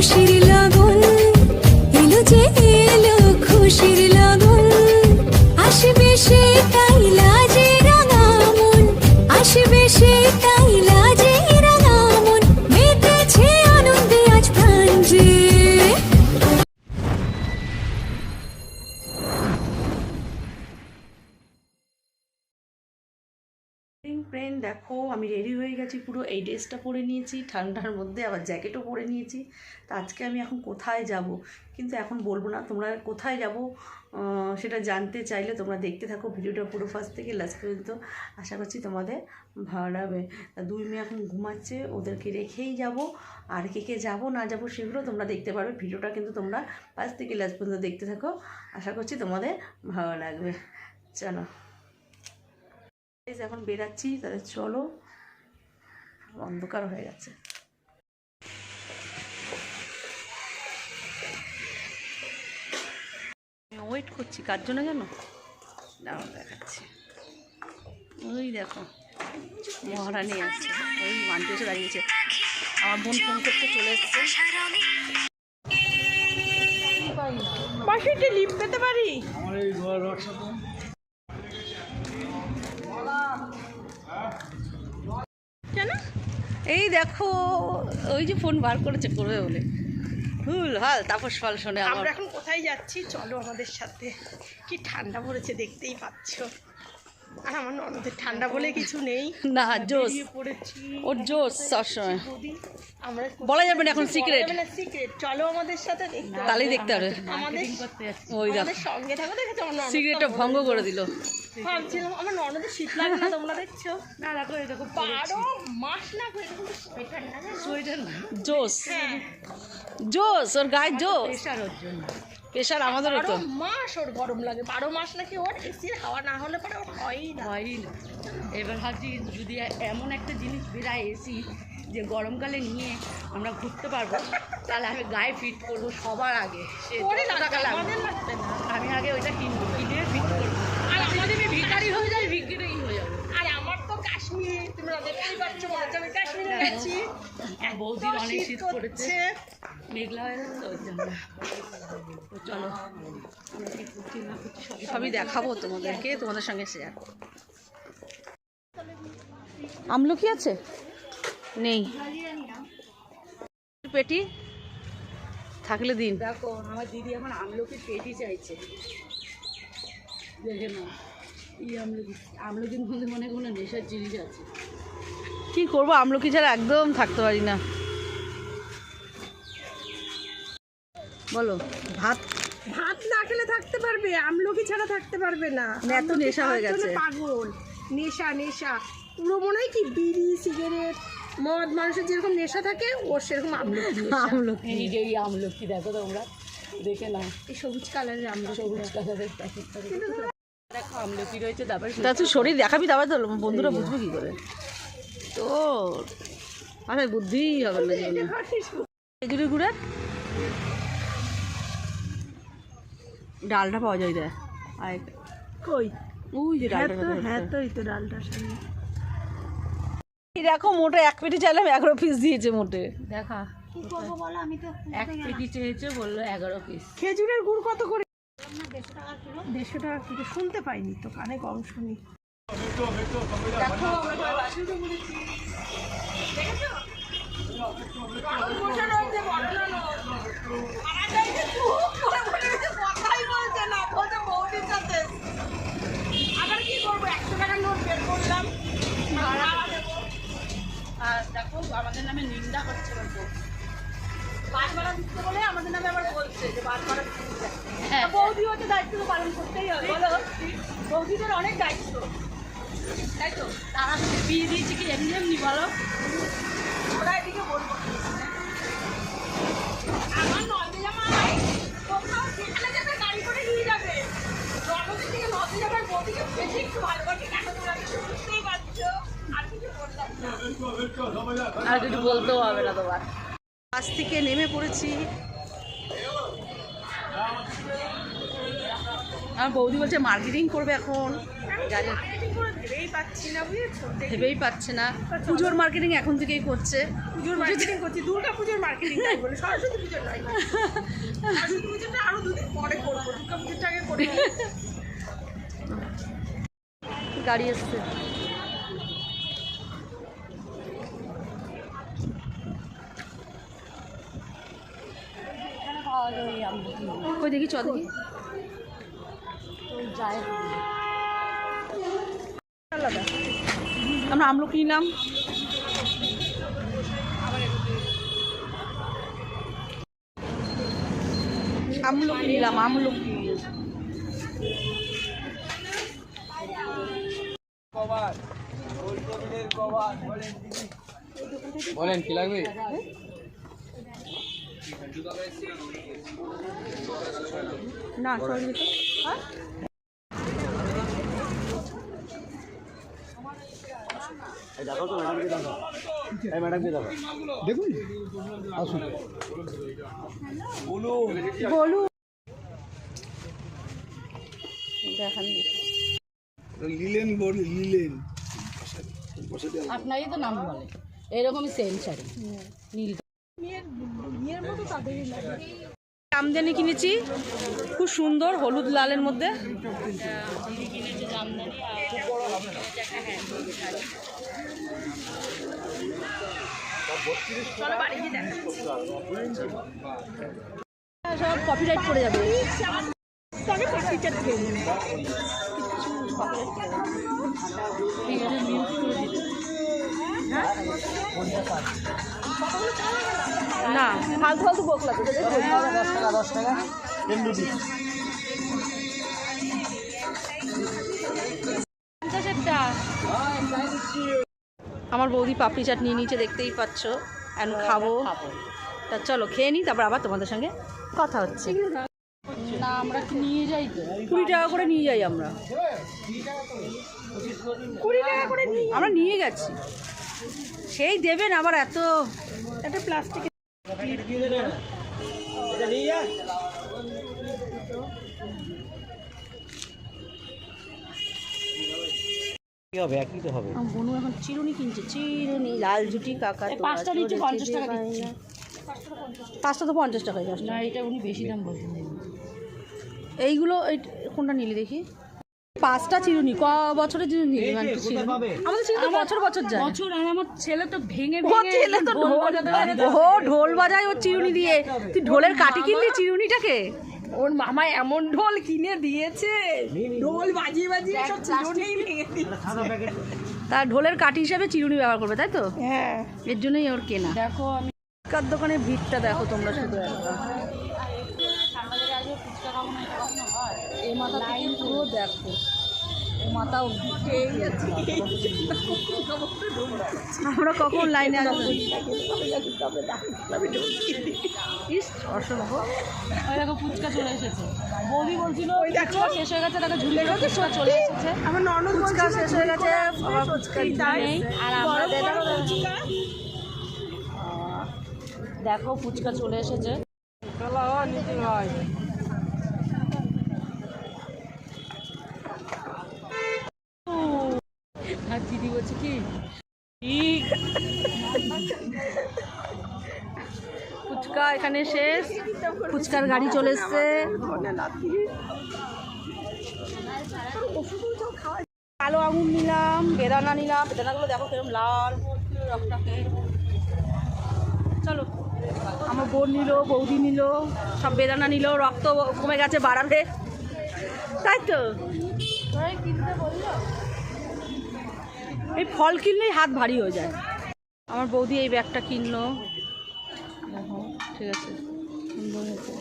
eighty friend দেখো, আমি ready হয়ে গেছি, পুরো এই ড্রেসটা পরে নিয়েছি, ঠান্ডার মধ্যে আবার জ্যাকেটও পরে নিয়েছি। তা আজকে আমি এখন কোথায় যাব? কিন্তু এখন বলব না, তোমরা কোথায় যাব? সেটা জানতে চাইলে তোমরা দেখতে থাকো, ভিডিওটা পুরো ফার্স্ট থেকে লাস্ট পর্যন্ত। আশা করছি তোমাদের ভালো লাগবে। তা দুই মেয়ে এখন ঘুমাচ্ছে, ওদেরকে রেখেই যাব। আর কে কে যাব, না যাব, সেগুলো তোমরা দেখতে পারবে। ভিডিওটা কিন্তু তোমরা ফার্স্ট থেকে লাস্ট পর্যন্ত দেখতে থাকো। আশা করছি তোমাদের ভালো লাগবে। চলো। এখন বেরাচ্ছি তাহলে চলো। অন্ধকার হয়ে গেছে। ওয়েট করছি কার জন্য জানো? দাঁড়াও দেখাচ্ছি। ওই দেখো মহারানী আছে। ওই মান্টি এসে দাঁড়িয়েছে। আমার বোন ফোন করতে চলে এসছে। পাশে একটা লিপ পেতে পারি? আমার কেন এই দেখো, ওই যে ফোন বার করেছে করবে বলে। হুল, হাল, তাপস ফল শোনে আমরা এখন কোথায় যাচ্ছি? চলো আমাদের সাথে। কি ঠান্ডা পড়েছে, দেখতেই পাচ্ছ। আর আমার ননদের ঠান্ডা বলে কিছু নেই। না জোস। ওর জোস সবসময়। বলা যাবে না এখন সিক্রেট সিক্রেট চলো আমাদের সাথে তাহলেই দেখতে হবে। আমাদের ওই দেখো। সঙ্গে থাকো দেখেছ আমার ননদ ভঙ্গ করে দিল। ভাবছিলাম আমার ননদের শীত লাগে না তোমরা দেখছ? না দেখো এরকম বারো মাস না সোয়েটার না সোয়েটার না। জোস। হ্যাঁ। জোস ওর গায়ে জোস। প্রেশার আমাদেরও তো মাস ওর গরম লাগে। বারো মাস নাকি ওর এসির হাওয়া না হলে পরে ওর হয়ই না। হয়ই না। এবার ভাবছি যদি এমন একটা জিনিস বেরায় এসি যে গরমকালে নিয়ে আমরা ঘুরতে পারব তাহলে আমি গায়ে ফিট করব সবার আগে। আমাদের আমি আগে ওইটা কিনবো কিনে ফিট করব। আর আমাদের আমি হয়ে যাই ভিখারি হয়ে যাব। আর আমার তো কাশ্মীর তোমরা দেখতেই পাচ্ছ মনে হচ্ছে আমি কাশ্মীরে গেছি। বৌদির অনেক শীত পড়েছে। করছে। মেঘলা হয়ে তো চলো। সবই দেখাবো তোমাদেরকে তোমাদের সঙ্গে শেয়ার আমলকি আছে? নেই। পেটি? থাকলে দিন। দেখো আমার দিদি এখন আমলকি পেটি চাইছে। দেখে না এই আমলকি আমলকির মধ্যে মনে কোনো নেশার জিনিস আছে। কি করব আমলকি ছাড়া একদম থাকতে পারি না। বলো। ভাত। ভাত না খেলে থাকতে পারবে আমলকি ছাড়া থাকতে পারবে না। এত নেশা হয়ে গেছে। পাগল। নেশা নেশা। পুরো মনে হয় কি বিড়ি সিগারেট মদ মানুষের যেরকম নেশা থাকে ওর সেরকম আমলকি। আমলকি। এই যে এই আমলকি দেখো তোমরা দেখে নাও। এই সবুজ কালারের আমলকি। সবুজ কালারের প্যাকেটটা দেখো আমলকি রয়েছে তারপরে তুই শরীর দেখাবি তারপর তো বন্ধুরা বুঝবে কি করে। তো আরে বুদ্ধিই হবে না খেজুরি গুড়ের ডালটা পাওয়া যায় দেয় আর কই? ওই যে হ্যাঁ ডালটা তো দেখা হ্যাঁ তো এই তো ডালটার সামনে। দেখো মোটে এক পেটি চাইলাম এগারো পিস দিয়েছে মোটে। দেখা। এক পেটি চেয়েছে বলল এগারো পিস খেজুরের গুড় কত করে? দেড়শো টাকা কিলো। শুনতে পাইনি তো কানে কম শুনি। আবার কি করব একশো টাকার নোট বের করলাম আমাদের নামে নিন্দা করছে। বারবার দিতে বলে আমাদের নামে আবার বলছে যে বারবার হ্যাঁ। বৌদি হচ্ছে দায়িত্ব তো পালন করতেই হবে। বলো বৌদিদের অনেক দায়িত্ব। তাই তো? তারা বিয়ে দিয়েছে কি এমনি এমনি বলো। ওরা এদিকে বলব। আমার নদী জামাই কোথাও যেখানে যাবে গাড়ি করে নিয়ে যাবে। নদী থেকে নদী যাবার বৌদিকে বেশি একটু ভালোবাসি। আর কিছু বলতেও হবে না তোমার। বাস থেকে নেমে পড়েছি। আমার বৌদি বলছে মার্কেটিং করবে এখন। ভেবেই পাচ্ছি না পাচ্ছে না। পুজোর মার্কেটিং এখন থেকেই করছে। পুজোর মার্কেটিং করছি দুর্গা পুজোর মার্কেটিং করব সরস্বতী পুজোর নয়। সরস্বতী পুজোটা আরও দুদিন পরে করব দুর্গা পুজোটা আগে করব গাড়ি এসছে। কই দেখি চ দেখি। আমরা আমলকি নিলাম। আমলকি নিলাম আমলকি। বলেন কি লাগবে? না সরি দেখুন। আসুন। বলু দেখান লিলেন বলি লিলেন। আপনারই তো নাম বলে। এরকমই সেম শাড়ি। নীল জামদানি কিনেছি। খুব সুন্দর হলুদ লালের মধ্যে। সব কপিরাইট পড়ে যাবে। না ফালতু ফালতু বোক দশ টাকা দশ টাকা আমার বৌদি পাপড়ি চাট নিয়ে নিচে দেখতেই পাচ্ছ এখন খাব। তা চলো খেয়ে নিই তারপর আবার তোমাদের সঙ্গে কথা হচ্ছে। না আমরা কি নিয়ে যাই কুড়ি টাকা করে নিয়ে যাই আমরা। কুড়ি টাকা করে আমরা নিয়ে গেছি। সেই দেবেন আবার এত একটা প্লাস্টিক হবে? একই তো হবে? বনু এখন চিরুনি কিনছে চিরুনি। লাল জুটি কাকা পাঁচটা নিচে পঞ্চাশ টাকা দিচ্ছি। পাঁচটা তো পঞ্চাশ টাকায় না এটা উনি বেশি দাম বলছেন। এইগুলো এই কোনটা নিলি দেখি? পাঁচটা চিরুনি ক বছরের চিরুনি? মানে তো আমাদের চিরুনি বছর বছর যায়। বছর আর আমার ছেলে তো ভেঙে ছেলে তো ও ঢোল বাজায় ও চিরুনি দিয়ে। তুই ঢোলের কাটি কিনলি চিরুনিটাকে? ওর মামা এমন ঢোল কিনে দিয়েছে। ঢোল বাজিয়ে বাজিয়ে সব চিরুনেই ভেঙে দিয়েছে। তার ঢোলের কাঠি হিসাবে চিরুনি ব্যবহার করবে তাই তো? হ্যাঁ। এর জন্যই ওর কেনা। দেখো আমি ফুচকার দোকানে ভিড়টা দেখো তোমরা শুধু এই মাথা পুরো দেখো। মাথা আমরা কখন লাইনে আসব ইস ওই দেখো ফুচকা চলে এসেছে। বৌদি বলছিল ফুচকা শেষ হয়ে গেছে দেখো ঝুলে গেছে ফুচকা চলে এসেছে। আমার ননদ ফুচকা শেষ হয়ে গেছে ফুচকা নেই আর আমরা দেখো দেখো ফুচকা চলে এসেছে। ফুচকা এখানে শেষ। ফুচকার গাড়ি চলে এসছে। কালো আঙুর নিলাম, বেদানা নিলাম। বেদানাগুলো দেখো কীরকম লাল চলো, আমার বোন নিল, বৌদি নিল, সব বেদানা নিল, রক্ত কমে গেছে বাড়াবে তাই তো? এই ফল কিনলেই হাত ভারী হয়ে যায়। আমার বৌদি এই ব্যাগটা কিনলো। ঠিক আছে। সুন্দর হয়েছে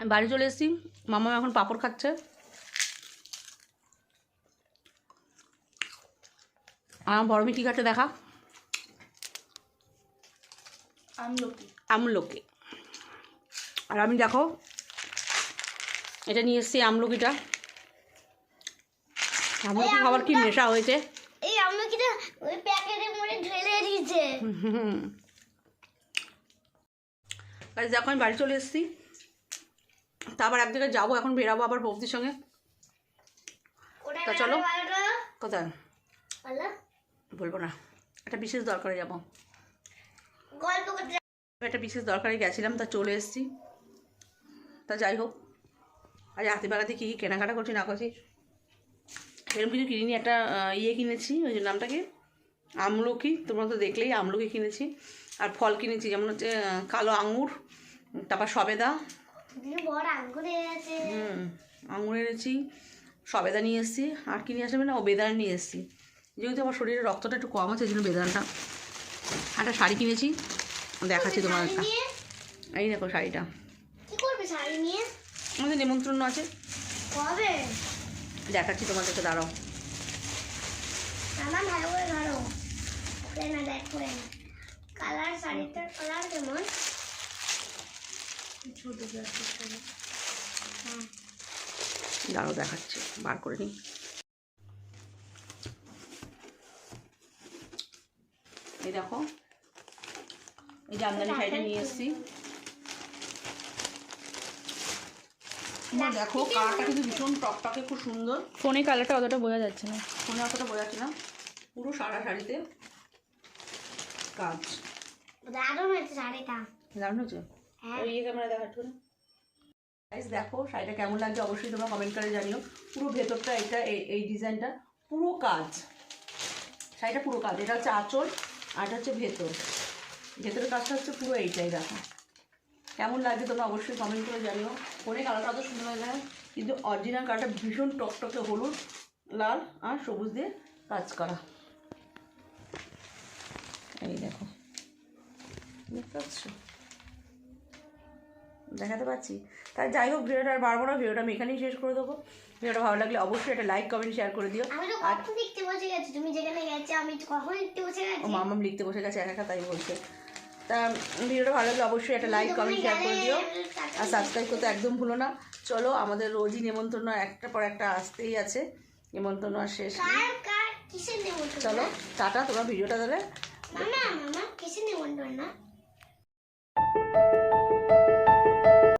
আমি বাড়ি চলে এসেছি। মামা এখন পাঁপড় খাচ্ছে। আমার বড় মেয়ে কী খাচ্ছে দেখা। আমলকি। আমলকি। আর আমি দেখো এটা নিয়ে এসেছি আমলকিটা। আমলকি খাবার কি নেশা হয়েছে? এই আমলকিটা ওই প্যাকেটে ঢেলে দিয়েছে। গাইজ দেখো আমি বাড়ি চলে এসেছি। তারপর এক জায়গায় যাব এখন বেরাবো আবার বৌদির সঙ্গে। তা চলো। কোথায়? বলব না। একটা বিশেষ দরকারে যাব। একটা বিশেষ দরকারে গেছিলাম তা চলে এসেছি। তা যাই হোক আজ হাতে বাগাতে কী কী কেনাকাটা করছি না করছি। সেরকম কিছু কিনিনি একটা ইয়ে কিনেছি ওই যে নামটা কি? আমলকি। তোমরা তো দেখলেই আমলকি কিনেছি। আর ফল কিনেছি যেমন হচ্ছে কালো আঙুর তারপর সবেদা। হুম আঙুর এনেছি সবেদা নিয়ে এসেছি আর কি নিয়ে আসবে না ও বেদানা নিয়ে এসেছি। যেহেতু আমার শরীরে রক্তটা একটু কম আছে এই জন্য বেদানাটা। একটা শাড়ি কিনেছি দেখাচ্ছি তোমার একটা। এই দেখো শাড়িটা। শাড়ি আমাদের নিমন্ত্রণ আছে। দেখাচ্ছি তোমাদেরকে দাঁড়াও। আমার ভালো করে ধরো। না দেখ খুলে না। কালার শাড়িটার কালার কেমন? দাঁড়াও দেখাচ্ছি। বার করে নিই। এই দেখো এই জামদানি শাড়িটা নিয়ে এসেছি। দেখো কালারটা কিন্তু ভীষণ টকটকে খুব সুন্দর। ফোনে কালারটা অতটা বোঝা যাচ্ছে না। ফোনে অতটা বোঝাচ্ছি না। পুরো সারা শাড়িতে। কাজ। দারুণ হয়েছে শাড়িটা। দারুণ হচ্ছে হ্যাঁ। ওই ক্যামেরা না? গাইস দেখো শাড়িটা কেমন লাগছে অবশ্যই তোমরা কমেন্ট করে জানিও। পুরো ভেতরটা এটা এই- এই ডিজাইনটা পুরো কাজ। শাড়িটা পুরো কাজ। এটা হচ্ছে আঁচল আর এটা হচ্ছে ভেতর। ভেতরের কাজটা হচ্ছে পুরো এইটাই দেখো। কেমন লাগছে তোমরা অবশ্যই কমেন্ট করে জানিও। ফোনে কালারটা অত সুন্দর লাগে না কিন্তু অরিজিনাল কালারটা ভীষণ টকটকে হলুদ লাল আর সবুজ দিয়ে কাজ করা। এই দেখো। দেখতে পাচ্ছ? দেখাতে পাচ্ছি? তাই যাই হোক ভিডিওটা আর বাড়বো না ভিডিওটা আমি এখানেই শেষ করে দেবো। ভিডিওটা ভালো লাগলে অবশ্যই একটা লাইক কমেন্ট শেয়ার করে দিও। আমি তো কখন দেখতে বসে গেছি? তুমি যেখানে গেছো আমি কখন দেখতে বসে ও মামাম লিখতে বসে গেছে একা তাই বলছে। তা ভিডিওটা ভালো লাগলে অবশ্যই একটা লাইক কমেন্ট শেয়ার করে দিও। আর সাবস্ক্রাইব করতে একদম ভুলো না। চলো আমাদের রোজই নেমন্তন্ন একটা পর একটা আসতেই আছে। নেমন্তন্ন আর শেষ চলো টাটা তোমরা ভিডিওটা তাহলে মামা মামা কিসের নেমন্তন্ন